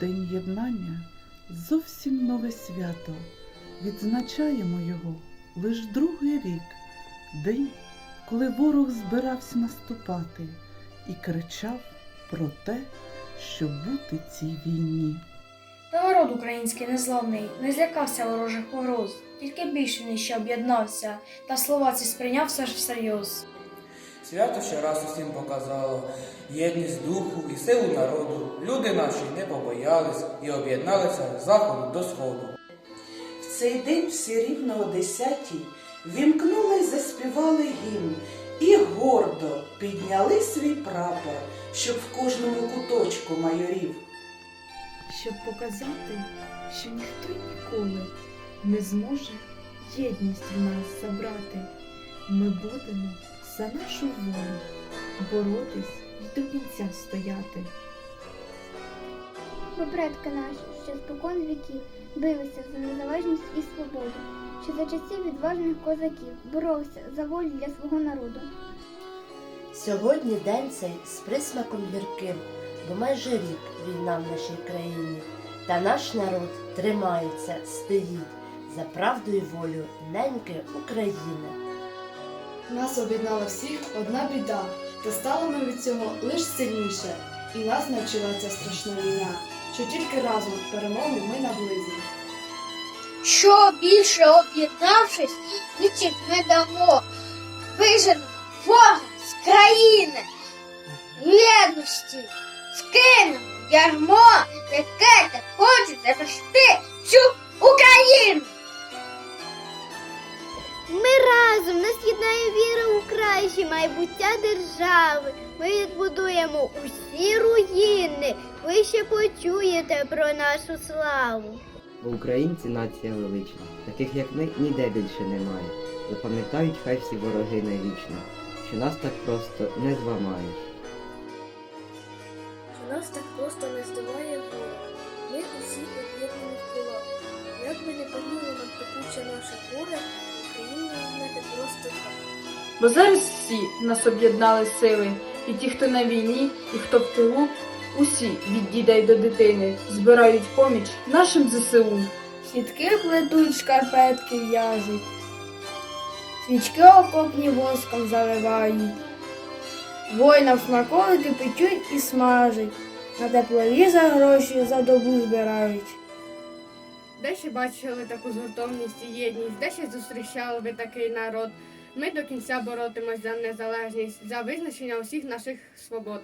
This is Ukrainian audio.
День єднання зовсім нове свято. Відзначаємо його лиш другий рік, день, коли ворог збирався наступати і кричав про те, щоб бути цій війні. Та народ український незламний не злякався ворожих погроз, тільки більше ніщо об'єднався, та слова ці сприйняв все ж всерйоз. Свято ще раз усім показало єдність духу і силу народу. Люди наші не побоялись і об'єдналися з заходу до сходу. В цей день всі рівно о десятій вімкнули й заспівали гімн і гордо підняли свій прапор, щоб в кожному куточку майорів. щоб показати, що ніхто ніколи не зможе єдність в нас забрати. Ми будемо за нашу волю боротись і до кінця стояти. Бо предки наші, що спокон віків билися за незалежність і свободу, що за часів відважних козаків боролися за волю для свого народу. Сьогодні день цей з присмаком гірким, бо майже рік війна в нашій країні. Та наш народ тримається, стоїть за правду і волю неньки України. Нас об'єднала всіх одна біда, та стали ми від цього лиш сильніше. І нас навчила ця страшна війна, що тільки разом перемогу ми наблизимо. Що більше об'єднавшись, відчіп не дамо. Виженемо ворога з країни. Єдності скинемо ярмо, яке так хоче завести всю Україну. Нас віра у краще майбуття держави. Ми відбудуємо усі руїни. Ви ще почуєте про нашу славу. Бо українці нація велична, таких як ми ніде більше немає. Запам'ятають хай всі вороги навічно, що нас так просто не зламаєш. Що нас так просто не здиває ворог. Ми усі об'єднані в кулак. Як би не боліло нам пекуче наше горе, Україну просто так. Бо зараз всі нас об'єднали сили, і ті, хто на війні, і хто в тилу, усі від діда й до дитини збирають поміч нашим ЗСУ. Сітки плетуть, шкарпетки в'яжуть, свічки окопні воском заливають, воїнам смаколики печуть і смажать, на теплові за гроші за добу збирають. Де ще бачили таку згуртовність і єдність, де ще зустрічали ви такий народ. Ми до кінця боротимось за незалежність, за визначення усіх наших свобод.